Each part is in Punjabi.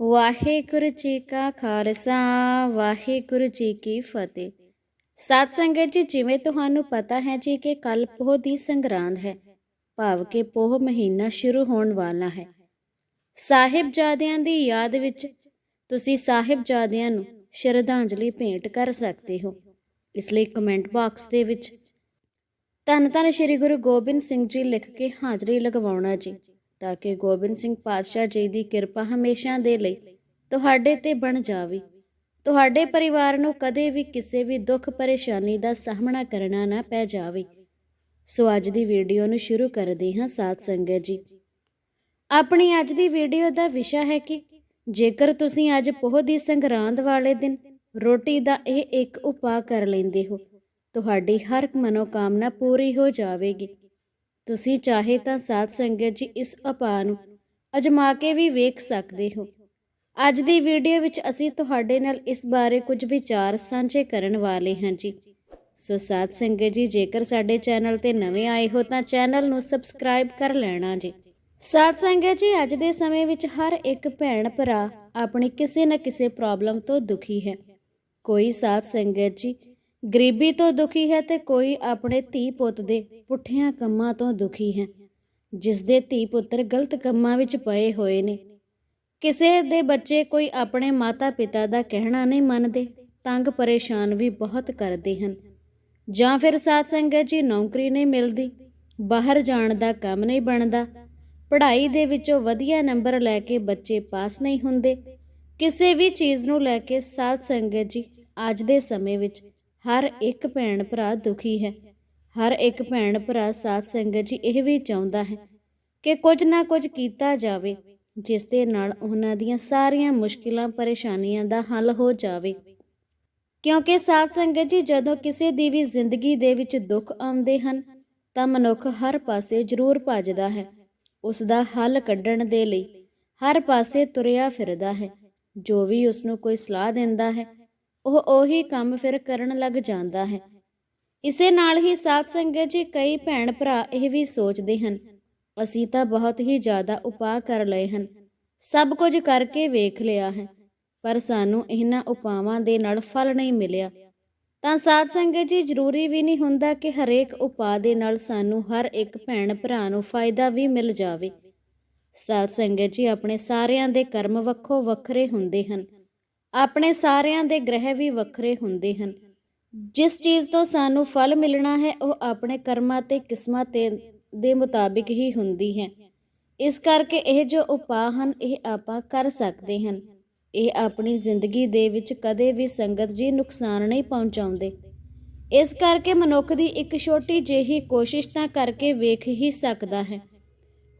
ਵਾਹਿਗੁਰੂ ਜੀ ਕਾ ਖਾਲਸਾ, ਵਾਹਿਗੁਰੂ ਜੀ ਕੀ ਫਤਿਹ। ਸਾਧ ਸੰਗਤ ਜੀ, ਜਿਵੇਂ ਤੁਹਾਨੂੰ ਪਤਾ ਹੈ ਜੀ ਕਿ ਕੱਲ ਪੋਹ ਦੀ ਸੰਗਰਾਂਦ ਹੈ, ਭਾਵ ਕਿ ਪੋਹ ਮਹੀਨਾ ਸ਼ੁਰੂ ਹੋਣ ਵਾਲਾ ਹੈ। ਸਾਹਿਬਜ਼ਾਦਿਆਂ ਦੀ ਯਾਦ ਵਿੱਚ ਤੁਸੀਂ ਸਾਹਿਬਜ਼ਾਦਿਆਂ ਨੂੰ ਸ਼ਰਧਾਂਜਲੀ ਭੇਂਟ ਕਰ ਸਕਦੇ ਹੋ। ਇਸ ਲਈ ਕਮੈਂਟ ਬਾਕਸ ਦੇ ਵਿੱਚ ਧੰਨ ਧੰਨ ਸ੍ਰੀ ਗੁਰੂ ਗੋਬਿੰਦ ਸਿੰਘ ਜੀ ਲਿਖ ਕੇ ਹਾਜ਼ਰੀ ਲਗਵਾਉਣਾ ਜੀ। ਤਾਂ ਕਿ ਗੋਬਿੰਦ ਸਿੰਘ ਪਾਤਸ਼ਾਹ ਜੀ ਦੀ ਕਿਰਪਾ ਹਮੇਸ਼ਾ ਦੇ ਲਈ ਤੁਹਾਡੇ ਤੇ ਬਣ ਜਾਵੇ। ਤੁਹਾਡੇ ਪਰਿਵਾਰ ਨੂੰ ਕਦੇ ਵੀ ਕਿਸੇ ਵੀ ਦੁੱਖ ਪਰੇਸ਼ਾਨੀ ਦਾ ਸਾਹਮਣਾ ਕਰਨਾ ਨਾ ਪੈ ਜਾਵੇ। ਸੋ ਅੱਜ ਦੀ ਵੀਡੀਓ ਨੂੰ ਸ਼ੁਰੂ ਕਰਦੇ ਹਾਂ ਸਾਧ ਸੰਗਤ ਜੀ। ਆਪਣੀ ਅੱਜ ਦੀ ਵੀਡੀਓ ਦਾ ਵਿਸ਼ਾ ਹੈ ਕਿ ਜੇਕਰ ਤੁਸੀਂ ਅੱਜ ਪੋਹ ਦੀ ਸੰਗਰਾਂਦ ਵਾਲੇ ਦਿਨ ਰੋਟੀ ਦਾ ਇਹ ਇੱਕ ਉਪਾਅ ਕਰ ਲੈਂਦੇ ਹੋ, ਤੁਹਾਡੀ ਹਰ ਮਨੋਕਾਮਨਾ ਪੂਰੀ ਹੋ ਜਾਵੇਗੀ। ਤੁਸੀਂ ਚਾਹੇ ਤਾਂ ਸਾਧ ਸੰਗਤ ਜੀ ਇਸ ਉਪਾਅ ਨੂੰ ਅਜਮਾ ਕੇ ਵੀ ਵੇਖ ਸਕਦੇ ਹੋ। ਅੱਜ ਦੀ ਵੀਡੀਓ ਵਿੱਚ ਅਸੀਂ ਤੁਹਾਡੇ ਨਾਲ ਇਸ ਬਾਰੇ ਕੁਝ ਵਿਚਾਰ ਸਾਂਝੇ ਕਰਨ ਵਾਲੇ ਹਾਂ ਜੀ। ਸੋ ਸਾਧ ਸੰਗਤ ਜੀ, ਜੇਕਰ ਸਾਡੇ ਚੈਨਲ ਤੇ ਨਵੇਂ ਆਏ ਹੋ ਤਾਂ ਚੈਨਲ ਨੂੰ ਸਬਸਕ੍ਰਾਈਬ ਕਰ ਲੈਣਾ ਜੀ। ਸਾਧ ਸੰਗਤ ਜੀ, ਅੱਜ ਦੇ ਸਮੇਂ ਵਿੱਚ ਹਰ ਇੱਕ ਭੈਣ ਭਰਾ ਆਪਣੀ ਕਿਸੇ ਨਾ ਕਿਸੇ ਪ੍ਰੋਬਲਮ ਤੋਂ ਦੁਖੀ ਹੈ। ਕੋਈ ਸਾਧ ਸੰਗਤ ਜੀ ਗਰੀਬੀ ਤੋਂ ਦੁਖੀ ਹੈ ਤੇ ਕੋਈ ਆਪਣੇ ਧੀ ਪੁੱਤ ਦੇ ਪੁੱਠਿਆਂ ਕੰਮਾਂ ਤੋਂ ਦੁਖੀ ਹੈ ਜਿਸ ਦੇ ਧੀ ਪੁੱਤਰ ਗਲਤ ਕੰਮਾਂ ਵਿੱਚ ਪਏ ਹੋਏ ਨੇ। ਕਿਸੇ ਦੇ ਬੱਚੇ ਕੋਈ ਆਪਣੇ ਮਾਤਾ ਪਿਤਾ ਦਾ ਕਹਿਣਾ ਨਹੀਂ ਮੰਨਦੇ, ਤੰਗ ਪਰੇਸ਼ਾਨ ਵੀ ਬਹੁਤ ਕਰਦੇ ਹਨ। ਜਾਂ ਫਿਰ ਸਾਧ ਸੰਗਤ ਜੀ ਨੌਕਰੀ ਨਹੀਂ ਮਿਲਦੀ, ਬਾਹਰ ਜਾਣ ਦਾ ਕੰਮ ਨਹੀਂ ਬਣਦਾ, ਪੜ੍ਹਾਈ ਦੇ ਵਿੱਚੋਂ ਵਧੀਆ ਨੰਬਰ ਲੈ ਕੇ ਬੱਚੇ ਪਾਸ ਨਹੀਂ ਹੁੰਦੇ। ਕਿਸੇ ਵੀ ਚੀਜ਼ ਨੂੰ ਲੈ ਕੇ ਸਾਧ ਸੰਗਤ ਜੀ ਅੱਜ ਦੇ ਸਮੇਂ ਵਿੱਚ ਹਰ ਇੱਕ ਭੈਣ ਭਰਾ ਦੁਖੀ ਹੈ। ਹਰ ਇੱਕ ਭੈਣ ਭਰਾ ਸਾਧ ਸੰਗਤ ਜੀ ਇਹ ਵੀ ਚਾਹੁੰਦਾ ਹੈ ਕਿ ਕੁਝ ਨਾ ਕੁਝ ਕੀਤਾ ਜਾਵੇ, ਜਿਸ ਦੇ ਨਾਲ ਉਹਨਾਂ ਦੀਆਂ ਸਾਰੀਆਂ ਮੁਸ਼ਕਿਲਾਂ, ਪਰੇਸ਼ਾਨੀਆਂ ਦਾ ਹੱਲ ਹੋ ਜਾਵੇ। ਕਿਉਂਕਿ ਸਾਧ ਸੰਗਤ ਜੀ ਜਦੋਂ ਕਿਸੇ ਦੀ ਵੀ ਜ਼ਿੰਦਗੀ ਦੇ ਵਿੱਚ ਦੁੱਖ ਆਉਂਦੇ ਹਨ, ਤਾਂ ਮਨੁੱਖ ਹਰ ਪਾਸੇ ਜ਼ਰੂਰ ਭੱਜਦਾ ਹੈ। ਉਸ ਦਾ ਹੱਲ ਕੱਢਣ ਦੇ ਲਈ ਹਰ ਪਾਸੇ ਤੁਰਿਆ ਫਿਰਦਾ ਹੈ। ਜੋ ਵੀ ਉਸ ਨੂੰ ਕੋਈ ਸਲਾਹ ਦਿੰਦਾ ਹੈ ਉਹ ਉਹੀ ਕੰਮ ਫਿਰ ਕਰਨ ਲੱਗ ਜਾਂਦਾ ਹੈ। ਇਸੇ ਨਾਲ ਹੀ ਸਾਧ ਸੰਗਤ ਜੀ ਕਈ ਭੈਣ ਭਰਾ ਇਹ ਵੀ ਸੋਚਦੇ ਹਨ, ਅਸੀਂ ਤਾਂ ਬਹੁਤ ਹੀ ਜ਼ਿਆਦਾ ਉਪਾਅ ਕਰ ਲਏ ਹਨ, ਸਭ ਕੁਝ ਕਰਕੇ ਵੇਖ ਲਿਆ ਹੈ, ਪਰ ਸਾਨੂੰ ਇਹਨਾਂ ਉਪਾਵਾਂ ਦੇ ਨਾਲ ਫਲ ਨਹੀਂ ਮਿਲਿਆ। ਤਾਂ ਸਾਧ ਸੰਗਤ ਜੀ ਜ਼ਰੂਰੀ ਵੀ ਨਹੀਂ ਹੁੰਦਾ ਕਿ ਹਰੇਕ ਉਪਾਅ ਦੇ ਨਾਲ ਸਾਨੂੰ ਹਰ ਇੱਕ ਭੈਣ ਭਰਾ ਨੂੰ ਫਾਇਦਾ ਵੀ ਮਿਲ ਜਾਵੇ। ਸਾਧ ਸੰਗਤ ਜੀ ਆਪਣੇ ਸਾਰਿਆਂ ਦੇ ਕਰਮ ਵੱਖੋ ਵੱਖਰੇ ਹੁੰਦੇ ਹਨ ਆਪਣੇ ਸਾਰਿਆਂ ਦੇ ਗ੍ਰਹਿ ਵੀ ਵੱਖਰੇ ਹੁੰਦੇ ਹਨ। ਜਿਸ ਚੀਜ਼ ਤੋਂ ਸਾਨੂੰ ਫਲ ਮਿਲਣਾ ਹੈ, ਉਹ ਆਪਣੇ ਕਰਮਾਂ ਤੇ ਕਿਸਮਾਂ ਤੇ ਦੇ ਮੁਤਾਬਿਕ ਹੀ ਹੁੰਦੀ ਹੈ। ਇਸ ਕਰਕੇ ਇਹ ਜੋ ਉਪਾਅ ਹਨ, ਇਹ ਆਪਾਂ ਕਰ ਸਕਦੇ ਹਨ। ਇਹ ਆਪਣੀ ਜ਼ਿੰਦਗੀ ਦੇ ਵਿੱਚ ਕਦੇ ਵੀ ਸੰਗਤ ਜੀ ਨੁਕਸਾਨ ਨਹੀਂ ਪਹੁੰਚਾਉਂਦੇ। ਇਸ ਕਰਕੇ ਮਨੁੱਖ ਦੀ ਇੱਕ ਛੋਟੀ ਜਿਹੀ ਕੋਸ਼ਿਸ਼ ਤਾਂ ਕਰਕੇ ਵੇਖ ਹੀ ਸਕਦਾ ਹੈ।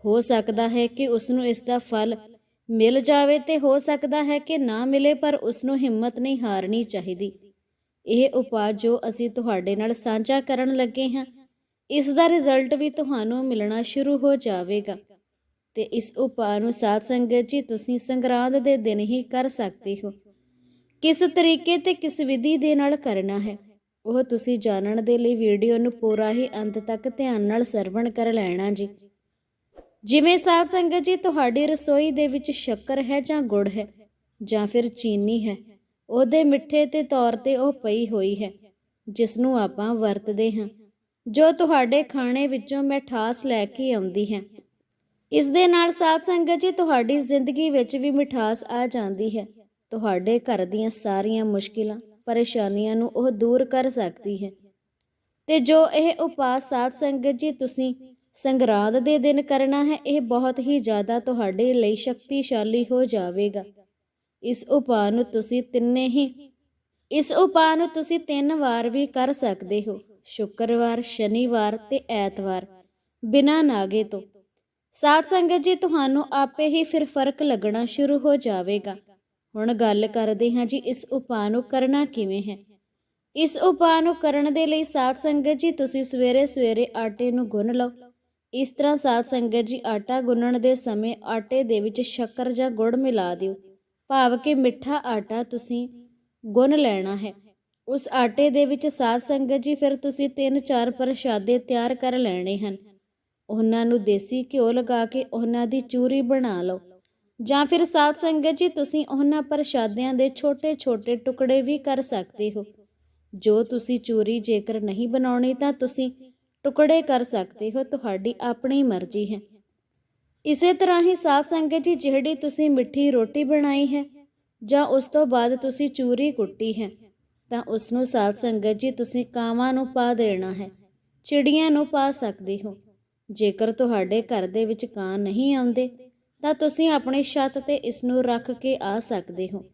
ਹੋ ਸਕਦਾ ਹੈ ਕਿ ਉਸ ਨੂੰ ਇਸ ਦਾ ਫਲ ਮਿਲ ਜਾਵੇ ਤੇ ਹੋ ਸਕਦਾ ਹੈ ਕਿ ਨਾ ਮਿਲੇ, ਪਰ ਉਸ ਨੂੰ ਹਿੰਮਤ ਨਹੀਂ ਹਾਰਨੀ ਚਾਹੀਦੀ। ਇਹ ਉਪਾਅ ਜੋ ਅਸੀਂ ਤੁਹਾਡੇ ਨਾਲ ਸਾਂਝਾ ਕਰਨ ਲੱਗੇ ਹਾਂ, ਇਸ ਦਾ ਰਿਜ਼ਲਟ ਵੀ ਤੁਹਾਨੂੰ ਮਿਲਣਾ ਸ਼ੁਰੂ ਹੋ ਜਾਵੇਗਾ। ਤੇ ਇਸ ਉਪਾਅ ਨੂੰ ਸਾਧ ਸੰਗਤ ਜੀ, ਤੁਸੀਂ ਸੰਗਰਾਂਦ ਦੇ ਦਿਨ ਹੀ ਕਰ ਸਕਦੇ ਹੋ। ਕਿਸ ਤਰੀਕੇ ਤੇ ਕਿਸ ਵਿਧੀ ਦੇ ਨਾਲ ਕਰਨਾ ਹੈ, ਉਹ ਤੁਸੀਂ ਜਾਣਨ ਦੇ ਲਈ ਵੀਡੀਓ ਨੂੰ ਪੂਰਾ ਹੀ ਅੰਤ ਤੱਕ ਧਿਆਨ ਨਾਲ ਸਰਵਣ ਕਰ ਲੈਣਾ ਜੀ। ਜਿਵੇਂ ਸਾਧ ਸੰਗਤ ਜੀ ਤੁਹਾਡੀ ਰਸੋਈ ਦੇ ਵਿੱਚ ਸ਼ੱਕਰ ਹੈ ਜਾਂ ਗੁੜ ਹੈ ਜਾਂ ਫਿਰ ਚੀਨੀ ਹੈ, ਉਹਦੇ ਮਿੱਠੇ ਤੇ ਤੌਰ ਤੇ ਉਹ ਪਈ ਹੋਈ ਹੈ ਜਿਸ ਨੂੰ ਆਪਾਂ ਵਰਤਦੇ ਹਾਂ। ਜੋ ਤੁਹਾਡੇ ਖਾਣੇ ਵਿੱਚੋਂ ਮਿਠਾਸ ਲੈ ਕੇ ਆਉਂਦੀ ਹੈ। ਇਸ ਦੇ ਨਾਲ ਸਾਧ ਸੰਗਤ ਜੀ ਤੁਹਾਡੀ ਜ਼ਿੰਦਗੀ ਵਿੱਚ ਵੀ ਮਿਠਾਸ ਆ ਜਾਂਦੀ ਹੈ। ਤੁਹਾਡੇ ਘਰ ਦੀਆਂ ਸਾਰੀਆਂ ਮੁਸ਼ਕਿਲਾਂ, ਪਰੇਸ਼ਾਨੀਆਂ ਨੂੰ ਉਹ ਦੂਰ ਕਰ ਸਕਦੀ ਹੈ। ਤੇ ਜੋ ਇਹ ਉਪਾਅ ਸਾਧ ਸੰਗਤ ਜੀ ਤੁਸੀਂ ਸੰਗਰਾਂਦ ਦੇ ਦਿਨ ਕਰਨਾ ਹੈ, ਇਹ ਬਹੁਤ ਹੀ ਜ਼ਿਆਦਾ ਤੁਹਾਡੇ ਲਈ ਸ਼ਕਤੀਸ਼ਾਲੀ ਹੋ ਜਾਵੇਗਾ। ਇਸ ਉਪਾਅ ਨੂੰ ਤੁਸੀਂ ਤਿੰਨੇ ਹੀ, ਇਸ ਉਪਾਅ ਨੂੰ ਤੁਸੀਂ ਤਿੰਨ ਵਾਰ ਵੀ ਕਰ ਸਕਦੇ ਹੋ। ਸ਼ੁੱਕਰਵਾਰ, ਸ਼ਨੀਵਾਰ ਤੇ ਐਤਵਾਰ, ਬਿਨਾਂ ਨਾਗੇ ਤੋਂ। ਸਾਧ ਸੰਗਤ ਜੀ, ਤੁਹਾਨੂੰ ਆਪੇ ਹੀ ਫਿਰ ਫ਼ਰਕ ਲੱਗਣਾ ਸ਼ੁਰੂ ਹੋ ਜਾਵੇਗਾ। ਹੁਣ ਗੱਲ ਕਰਦੇ ਹਾਂ ਜੀ, ਇਸ ਉਪਾਅ ਨੂੰ ਕਰਨਾ ਕਿਵੇਂ ਹੈ? ਇਸ ਉਪਾਅ ਨੂੰ ਕਰਨ ਦੇ ਲਈ ਸਾਧ ਸੰਗਤ ਜੀ, ਤੁਸੀਂ ਸਵੇਰੇ ਸਵੇਰੇ ਆਟੇ ਨੂੰ ਗੁੰਨ ਲਓ। ਇਸ ਤਰ੍ਹਾਂ ਸਾਧ ਸੰਗਤ ਜੀ ਆਟਾ ਗੁੰਨਣ ਦੇ ਸਮੇਂ ਆਟੇ ਦੇ ਵਿੱਚ ਸ਼ੱਕਰ ਜਾਂ ਗੁੜ ਮਿਲਾ ਦਿਓ। ਭਾਵ ਕਿ ਮਿੱਠਾ ਆਟਾ ਤੁਸੀਂ ਗੁੰਨ ਲੈਣਾ ਹੈ। ਉਸ ਆਟੇ ਦੇ ਵਿੱਚ ਸਾਧ ਸੰਗਤ ਜੀ ਫਿਰ ਤੁਸੀਂ ਤਿੰਨ ਚਾਰ ਪ੍ਰਸ਼ਾਦੇ ਤਿਆਰ ਕਰ ਲੈਣੇ ਹਨ। ਉਹਨਾਂ ਨੂੰ ਦੇਸੀ ਘਿਓ ਲਗਾ ਕੇ ਉਹਨਾਂ ਦੀ ਚੂਰੀ ਬਣਾ ਲਓ। ਜਾਂ ਫਿਰ ਸਾਧ ਸੰਗਤ ਜੀ ਤੁਸੀਂ ਉਹਨਾਂ ਪ੍ਰਸ਼ਾਦਿਆਂ ਦੇ ਛੋਟੇ-ਛੋਟੇ ਟੁਕੜੇ ਵੀ ਕਰ ਸਕਦੇ ਹੋ। ਜੋ ਤੁਸੀਂ ਚੂਰੀ ਜੇਕਰ ਨਹੀਂ ਬਣਾਉਣੀ ਤਾਂ ਤੁਸੀਂ ਟੁਕੜੇ ਕਰ ਸਕਦੇ ਹੋ, ਤੁਹਾਡੀ ਆਪਣੀ ਮਰਜ਼ੀ ਹੈ। ਇਸੇ ਤਰ੍ਹਾਂ ਹੀ ਸਾਧ ਸੰਗਤ ਜੀ, ਜਿਹੜੀ ਤੁਸੀਂ ਮਿੱਠੀ ਰੋਟੀ ਬਣਾਈ ਹੈ ਜਾਂ ਉਸ ਤੋਂ ਬਾਅਦ ਤੁਸੀਂ ਚੂਰੀ ਕੁੱਟੀ ਹੈ, ਤਾਂ ਉਸ ਨੂੰ ਸਾਧ ਸੰਗਤ ਜੀ, ਤੁਸੀਂ ਕਾਵਾਂ ਨੂੰ ਪਾ ਦੇਣਾ ਹੈ, ਚਿੜੀਆਂ ਨੂੰ ਪਾ ਸਕਦੇ ਹੋ। ਜੇਕਰ ਤੁਹਾਡੇ ਘਰ ਦੇ ਵਿੱਚ ਕਾਂ ਨਹੀਂ ਆਉਂਦੇ, ਤਾਂ ਤੁਸੀਂ ਆਪਣੀ ਛੱਤ ਤੇ ਇਸ ਨੂੰ ਰੱਖ ਕੇ ਆ ਸਕਦੇ ਹੋ।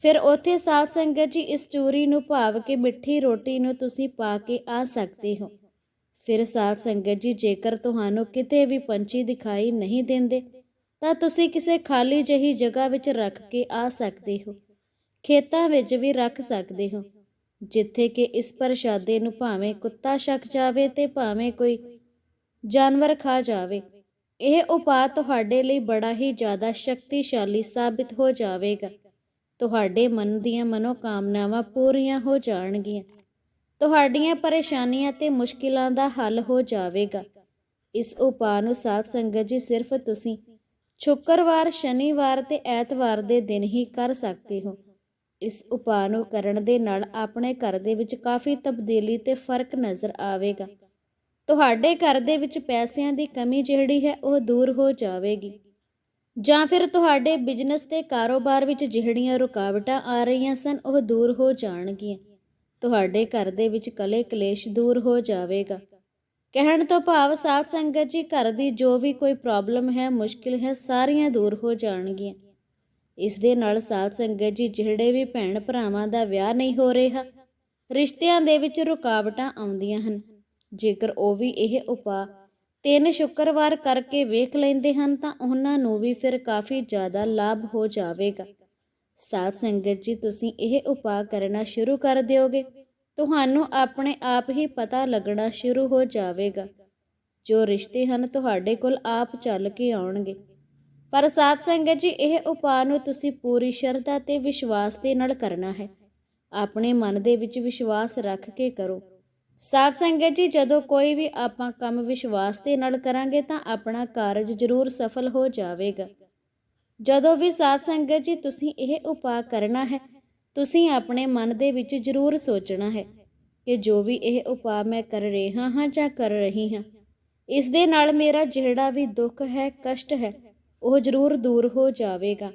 ਫਿਰ ਉੱਥੇ ਸਾਧ ਸੰਗਤ ਜੀ, ਇਸ ਚੂਰੀ ਨੂੰ ਭਾਵ ਕੇ ਮਿੱਠੀ ਰੋਟੀ ਨੂੰ ਤੁਸੀਂ ਪਾ ਕੇ ਆ ਸਕਦੇ ਹੋ। ਫਿਰ ਸਾਧ ਸੰਗਤ ਜੀ, ਜੇਕਰ ਤੁਹਾਨੂੰ ਕਿਤੇ ਵੀ ਪੰਛੀ ਦਿਖਾਈ ਨਹੀਂ ਦਿੰਦੇ, ਤਾਂ ਤੁਸੀਂ ਕਿਸੇ ਖਾਲੀ ਜਹੀ ਜਗ੍ਹਾ ਵਿੱਚ ਰੱਖ ਕੇ ਆ ਸਕਦੇ ਹੋ। ਖੇਤਾਂ ਵਿੱਚ ਵੀ ਰੱਖ ਸਕਦੇ ਹੋ, ਜਿੱਥੇ ਕਿ ਇਸ ਪ੍ਰਸ਼ਾਦੇ ਨੂੰ ਭਾਵੇਂ ਕੁੱਤਾ ਛਕ ਜਾਵੇ ਤੇ ਭਾਵੇਂ ਕੋਈ ਜਾਨਵਰ ਖਾ ਜਾਵੇ, ਇਹ ਉਪਾਅ ਤੁਹਾਡੇ ਲਈ ਬੜਾ ਹੀ ਜ਼ਿਆਦਾ ਸ਼ਕਤੀਸ਼ਾਲੀ ਸਾਬਿਤ ਹੋ ਜਾਵੇਗਾ। ਤੁਹਾਡੇ ਮਨ ਦੀਆਂ ਮਨੋਕਾਮਨਾਵਾਂ ਪੂਰੀਆਂ ਹੋ ਜਾਣਗੀਆਂ। ਤੁਹਾਡੀਆਂ ਪਰੇਸ਼ਾਨੀਆਂ ਤੇ ਮੁਸ਼ਕਿਲਾਂ ਦਾ ਹੱਲ ਹੋ ਜਾਵੇਗਾ। ਇਸ ਉਪਾਅ ਨੂੰ ਸਾਧ ਸੰਗਤ ਜੀ, ਸਿਰਫ ਤੁਸੀਂ ਸ਼ੁੱਕਰਵਾਰ, ਸ਼ਨੀਵਾਰ ਤੇ ਐਤਵਾਰ ਦੇ ਦਿਨ ਹੀ ਕਰ ਸਕਦੇ ਹੋ। ਇਸ ਉਪਾਅ ਨੂੰ ਕਰਨ ਦੇ ਨਾਲ ਆਪਣੇ ਘਰ ਦੇ ਵਿੱਚ ਕਾਫੀ ਤਬਦੀਲੀ ਤੇ ਫ਼ਰਕ ਨਜ਼ਰ ਆਵੇਗਾ। ਤੁਹਾਡੇ ਘਰ ਦੇ ਵਿੱਚ ਪੈਸਿਆਂ ਦੀ ਕਮੀ ਜਿਹੜੀ ਹੈ, ਉਹ ਦੂਰ ਹੋ ਜਾਵੇਗੀ। ਜਾਂ ਫਿਰ ਤੁਹਾਡੇ ਬਿਜ਼ਨਸ ਤੇ ਕਾਰੋਬਾਰ ਵਿੱਚ ਜਿਹੜੀਆਂ ਰੁਕਾਵਟਾਂ ਆ ਰਹੀਆਂ ਸਨ, ਉਹ ਦੂਰ ਹੋ ਜਾਣਗੀਆਂ। ਤੁਹਾਡੇ ਘਰ ਦੇ ਵਿੱਚ ਕਲੇ ਕਲੇਸ਼ ਦੂਰ ਹੋ ਜਾਵੇਗਾ। ਕਹਿਣ ਤੋਂ ਭਾਵ ਸਾਧ ਸੰਗਤ ਜੀ, ਘਰ ਦੀ ਜੋ ਵੀ ਕੋਈ ਪ੍ਰੋਬਲਮ ਹੈ, ਮੁਸ਼ਕਿਲ ਹੈ, ਸਾਰੀਆਂ ਦੂਰ ਹੋ ਜਾਣਗੀਆਂ। ਇਸ ਦੇ ਨਾਲ ਸਾਧ ਸੰਗਤ ਜੀ, ਜਿਹੜੇ ਵੀ ਭੈਣ ਭਰਾਵਾਂ ਦਾ ਵਿਆਹ ਨਹੀਂ ਹੋ ਰਿਹਾ, ਰਿਸ਼ਤਿਆਂ ਦੇ ਵਿੱਚ ਰੁਕਾਵਟਾਂ ਆਉਂਦੀਆਂ ਹਨ। ਜੇਕਰ ਉਹ ਵੀ ਇਹ ਉਪਾਅ ਤਿੰਨ ਸ਼ੁੱਕਰਵਾਰ ਕਰਕੇ ਵੇਖ ਲੈਂਦੇ ਹਨ, ਤਾਂ ਉਹਨਾਂ ਨੂੰ ਵੀ ਫਿਰ ਕਾਫੀ ਜ਼ਿਆਦਾ ਲਾਭ ਹੋ ਜਾਵੇਗਾ। ਸਾਧ ਸੰਗਤ ਜੀ, ਤੁਸੀਂ ਇਹ ਉਪਾਅ ਕਰਨਾ ਸ਼ੁਰੂ ਕਰ ਦਿਓਗੇ। ਤੁਹਾਨੂੰ ਆਪਣੇ ਆਪ ਹੀ ਪਤਾ ਲੱਗਣਾ ਸ਼ੁਰੂ ਹੋ ਜਾਵੇਗਾ। ਜੋ ਰਿਸ਼ਤੇ ਹਨ, ਤੁਹਾਡੇ ਕੋਲ ਆਪ ਚੱਲ ਕੇ ਆਉਣਗੇ। ਪਰ ਸਾਧ ਸੰਗਤ ਜੀ, ਇਹ ਉਪਾਅ ਨੂੰ ਤੁਸੀਂ ਪੂਰੀ ਸ਼ਰਧਾ ਤੇ ਵਿਸ਼ਵਾਸ ਦੇ ਨਾਲ ਕਰਨਾ ਹੈ। ਆਪਣੇ ਮਨ ਦੇ ਵਿੱਚ ਵਿਸ਼ਵਾਸ ਰੱਖ ਕੇ ਕਰੋ। ਸਾਧ ਸੰਗਤ ਜੀ, ਜਦੋਂ ਕੋਈ ਵੀ ਆਪਾਂ ਕੰਮ ਵਿਸ਼ਵਾਸ ਦੇ ਨਾਲ ਕਰਾਂਗੇ, ਤਾਂ ਆਪਣਾ ਕਾਰਜ ਜ਼ਰੂਰ ਸਫਲ ਹੋ ਜਾਵੇਗਾ। ਜਦੋਂ ਵੀ ਸਾਧ ਸੰਗਤ ਜੀ, ਤੁਸੀਂ ਇਹ ਉਪਾਅ ਕਰਨਾ ਹੈ, ਤੁਸੀਂ ਆਪਣੇ ਮਨ ਦੇ ਵਿੱਚ ਜ਼ਰੂਰ ਸੋਚਣਾ ਹੈ ਕਿ ਜੋ ਵੀ ਇਹ ਉਪਾਅ ਮੈਂ ਕਰ ਰਿਹਾ ਹਾਂ ਜਾਂ ਕਰ ਰਹੀ ਹਾਂ, ਇਸ ਦੇ ਨਾਲ ਮੇਰਾ ਜਿਹੜਾ ਵੀ ਦੁੱਖ ਹੈ, ਕਸ਼ਟ ਹੈ, ਉਹ ਜ਼ਰੂਰ ਦੂਰ ਹੋ ਜਾਵੇਗਾ।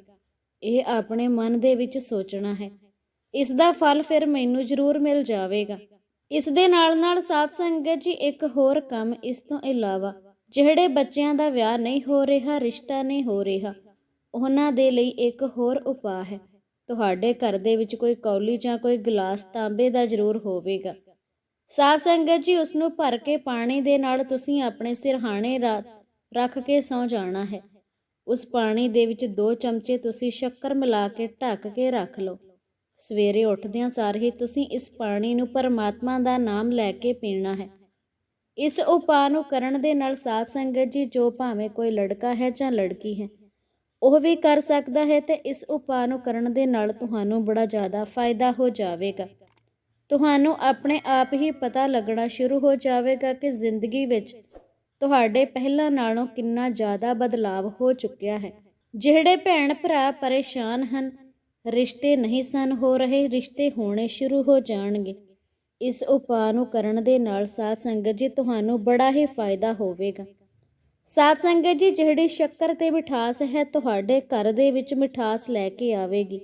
ਇਹ ਆਪਣੇ ਮਨ ਦੇ ਵਿੱਚ ਸੋਚਣਾ ਹੈ। ਇਸ ਦਾ ਫਲ ਫਿਰ ਮੈਨੂੰ ਜ਼ਰੂਰ ਮਿਲ ਜਾਵੇਗਾ। ਇਸ ਦੇ ਨਾਲ ਨਾਲ ਸਾਧ ਸੰਗਤ ਜੀ, ਇੱਕ ਹੋਰ ਕੰਮ ਇਸ ਤੋਂ ਇਲਾਵਾ, ਜਿਹੜੇ ਬੱਚਿਆਂ ਦਾ ਵਿਆਹ ਨਹੀਂ ਹੋ ਰਿਹਾ, ਰਿਸ਼ਤਾ ਨਹੀਂ ਹੋ ਰਿਹਾ ਉਹਨਾਂ ਦੇ ਲਈ ਇੱਕ ਹੋਰ ਉਪਾਅ ਹੈ। ਤੁਹਾਡੇ ਘਰ ਦੇ ਵਿੱਚ ਕੋਈ ਕੌਲੀ ਜਾਂ ਕੋਈ ਗਲਾਸ ਤਾਂਬੇ ਦਾ ਜ਼ਰੂਰ ਹੋਵੇਗਾ। ਸਾਧ ਸੰਗਤ ਜੀ ਉਸ ਨੂੰ ਭਰ ਕੇ ਪਾਣੀ ਦੇ ਨਾਲ ਤੁਸੀਂ ਆਪਣੇ ਸਿਰਹਾਣੇ ਰੱਖ ਕੇ ਸੌ ਜਾਣਾ ਹੈ। ਉਸ ਪਾਣੀ ਦੇ ਵਿੱਚ 2 ਚਮਚੇ ਤੁਸੀਂ ਸ਼ੱਕਰ ਮਿਲਾ ਕੇ ਢੱਕ ਕੇ ਰੱਖ ਲਓ। ਸਵੇਰੇ ਉੱਠਦਿਆਂ ਸਾਰ ਹੀ ਤੁਸੀਂ ਇਸ ਪਾਣੀ ਨੂੰ ਪਰਮਾਤਮਾ ਦਾ ਨਾਮ ਲੈ ਕੇ ਪੀਣਾ ਹੈ। ਇਸ ਉਪਾਅ ਨੂੰ ਕਰਨ ਦੇ ਨਾਲ ਸਾਧ ਸੰਗਤ ਜੀ, ਜੋ ਭਾਵੇਂ ਕੋਈ ਲੜਕਾ ਹੈ ਜਾਂ ਲੜਕੀ ਹੈ ਉਹ ਵੀ ਕਰ ਸਕਦਾ ਹੈ ਤੇ ਇਸ ਉਪਾਅ ਨੂੰ ਕਰਨ ਦੇ ਨਾਲ ਤੁਹਾਨੂੰ ਬੜਾ ਜ਼ਿਆਦਾ ਫਾਇਦਾ ਹੋ ਜਾਵੇਗਾ। ਤੁਹਾਨੂੰ ਆਪਣੇ ਆਪ ਹੀ ਪਤਾ ਲੱਗਣਾ ਸ਼ੁਰੂ ਹੋ ਜਾਵੇਗਾ ਕਿ ਜ਼ਿੰਦਗੀ ਵਿੱਚ ਤੁਹਾਡੇ ਪਹਿਲਾਂ ਨਾਲੋਂ ਕਿੰਨਾ ਜ਼ਿਆਦਾ ਬਦਲਾਅ ਹੋ ਚੁੱਕਿਆ ਹੈ। ਜਿਹੜੇ ਭੈਣ ਭਰਾ ਪਰੇਸ਼ਾਨ ਹਨ, ਰਿਸ਼ਤੇ ਨਹੀਂ ਸਨ ਹੋ ਰਹੇ, ਰਿਸ਼ਤੇ ਹੋਣੇ ਸ਼ੁਰੂ ਹੋ ਜਾਣਗੇ। ਇਸ ਉਪਾਅ ਨੂੰ ਕਰਨ ਦੇ ਨਾਲ ਸਾਧ ਸੰਗਤ ਜੀ, ਤੁਹਾਨੂੰ ਬੜਾ ਹੀ ਫਾਇਦਾ ਹੋਵੇਗਾ। ਸਾਧ ਸੰਗਤ ਜੀ, ਜਿਹੜੀ ਸ਼ੱਕਰ ਤੇ ਮਿਠਾਸ ਹੈ, ਤੁਹਾਡੇ ਘਰ ਦੇ ਵਿੱਚ ਮਿਠਾਸ ਲੈ ਕੇ ਆਵੇਗੀ।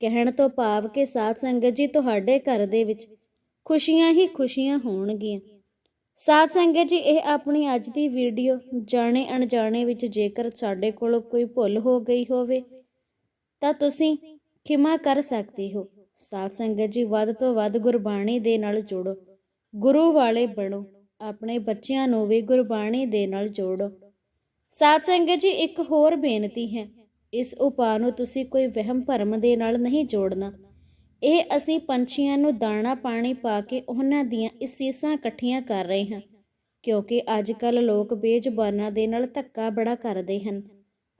ਕਹਿਣ ਤੋਂ ਭਾਵ ਕਿ ਸਾਧ ਸੰਗਤ ਜੀ, ਤੁਹਾਡੇ ਘਰ ਦੇ ਵਿੱਚ ਖੁਸ਼ੀਆਂ ਹੀ ਖੁਸ਼ੀਆਂ ਹੋਣਗੀਆਂ। ਸਾਧ ਸੰਗਤ ਜੀ, ਇਹ ਆਪਣੀ ਅੱਜ ਦੀ ਵੀਡੀਓ ਜਾਣੇ ਅਣਜਾਣੇ ਵਿੱਚ ਜੇਕਰ ਸਾਡੇ ਕੋਲੋਂ ਕੋਈ ਭੁੱਲ ਹੋ ਗਈ ਹੋਵੇ, ਤਾਂ ਤੁਸੀਂ ਖਿਮਾ ਕਰ ਸਕਦੇ ਹੋ। ਸਾਧ ਸੰਗਤ ਜੀ, ਵੱਧ ਤੋਂ ਵੱਧ ਗੁਰਬਾਣੀ ਦੇ ਨਾਲ ਜੁੜੋ। ਗੁਰੂ ਵਾਲੇ ਬਣੋ। ਆਪਣੇ ਬੱਚਿਆਂ ਨੂੰ ਵੀ ਗੁਰਬਾਣੀ ਦੇ ਨਾਲ ਜੋੜੋ। ਸਾਧ ਸੰਗਤ ਜੀ, ਇੱਕ ਹੋਰ ਬੇਨਤੀ ਹੈ। ਇਸ ਉਪਾਅ ਨੂੰ ਤੁਸੀਂ ਕੋਈ ਵਹਿਮ ਭਰਮ ਦੇ ਨਾਲ ਨਹੀਂ ਜੋੜਨਾ। ਇਹ ਅਸੀਂ ਪੰਛੀਆਂ ਨੂੰ ਦਾਣਾ ਪਾਣੀ ਪਾ ਕੇ ਉਹਨਾਂ ਦੀਆਂ ਅਸੀਸਾਂ ਇਕੱਠੀਆਂ ਕਰ ਰਹੇ ਹਾਂ, ਕਿਉਂਕਿ ਅੱਜ ਕੱਲ ਲੋਕ ਬੇਜ਼ੁਬਾਨਾਂ ਦੇ ਨਾਲ ਧੱਕਾ ਬੜਾ ਕਰਦੇ ਹਨ।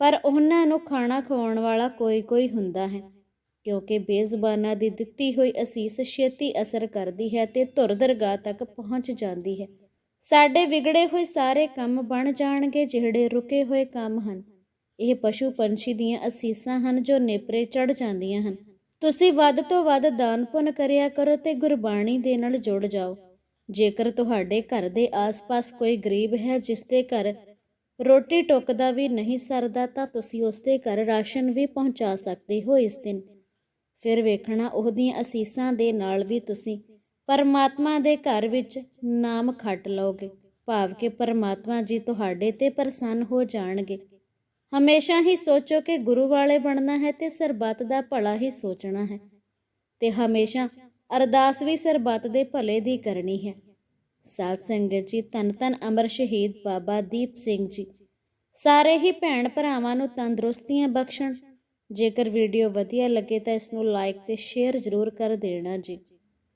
ਪਰ ਉਹਨਾਂ ਨੂੰ ਖਾਣਾ ਖਵਾਉਣ ਵਾਲਾ ਕੋਈ ਕੋਈ ਹੁੰਦਾ ਹੈ, ਕਿਉਂਕਿ ਬੇਜ਼ੁਬਾਨਾਂ ਦੀ ਦਿੱਤੀ ਹੋਈ ਅਸੀਸ ਛੇਤੀ ਅਸਰ ਕਰਦੀ ਹੈ ਤੇ ਧੁਰ ਦਰਗਾਹ ਤੱਕ ਪਹੁੰਚ ਜਾਂਦੀ ਹੈ। ਸਾਡੇ ਵਿਗੜੇ ਹੋਏ ਸਾਰੇ ਕੰਮ ਬਣ ਜਾਣਗੇ ਜਿਹੜੇ ਰੁਕੇ ਹੋਏ ਕੰਮ ਹਨ। ਇਹ ਪਸ਼ੂ ਪੰਛੀ ਦੀਆਂ ਅਸੀਸਾਂ ਹਨ ਜੋ ਨੇਪਰੇ ਚੜ ਜਾਂਦੀਆਂ ਹਨ। ਤੁਸੀਂ ਵੱਧ ਤੋਂ ਵੱਧ ਦਾਨ ਪੁੰਨ ਕਰਿਆ ਕਰੋ ਤੇ ਗੁਰਬਾਣੀ ਦੇ ਨਾਲ ਜੁੜ ਜਾਓ। ਜੇਕਰ ਤੁਹਾਡੇ ਘਰ ਦੇ ਆਸ-ਪਾਸ ਕੋਈ ਗਰੀਬ ਹੈ ਜਿਸ ਦੇ ਘਰ ਰੋਟੀ ਟੁੱਕ ਵੀ ਨਹੀਂ ਸਰਦਾ ਤਾਂ ਤੁਸੀਂ ਉਸ ਦੇ ਘਰ ਰਾਸ਼ਨ ਵੀ ਪਹੁੰਚਾ ਸਕਦੇ ਹੋ ਇਸ ਦਿਨ। ਫਿਰ ਵੇਖਣਾ ਉਹਦੀਆਂ ਅਸੀਸਾਂ ਦੇ ਨਾਲ ਵੀ ਤੁਸੀਂ ਪਰਮਾਤਮਾ ਦੇ ਘਰ ਵਿੱਚ ਨਾਮ ਖੱਟ ਲਓਗੇ, ਭਾਵ ਕਿ ਪਰਮਾਤਮਾ ਜੀ ਤੁਹਾਡੇ ਤੇ ਪ੍ਰਸੰਨ ਹੋ ਜਾਣਗੇ। ਹਮੇਸ਼ਾ ਹੀ ਸੋਚੋ ਕਿ ਗੁਰੂ ਵਾਲੇ ਬਣਨਾ ਹੈ ਤੇ ਸਰਬੱਤ ਦਾ ਭਲਾ ਹੀ ਸੋਚਣਾ ਹੈ। ਤੇ ਹਮੇਸ਼ਾ ਅਰਦਾਸ ਵੀ ਸਰਬੱਤ ਦੇ ਭਲੇ ਦੀ ਕਰਨੀ ਹੈ। ਸਾਧ ਸੰਗਤ ਜੀ, ਧੰਨ ਧੰਨ ਅਮਰ ਸ਼ਹੀਦ ਬਾਬਾ ਦੀਪ ਸਿੰਘ ਜੀ। ਸਾਰੇ ਹੀ ਭੈਣ ਭਰਾਵਾਂ ਨੂੰ ਤੰਦਰੁਸਤੀਆਂ ਬਖਸ਼ਣ। ਜੇਕਰ ਵੀਡੀਓ ਵਧੀਆ ਲੱਗੇ ਤਾਂ ਇਸ ਨੂੰ ਲਾਈਕ ਤੇ ਸ਼ੇਅਰ ਜ਼ਰੂਰ ਕਰ ਦੇਣਾ ਜੀ।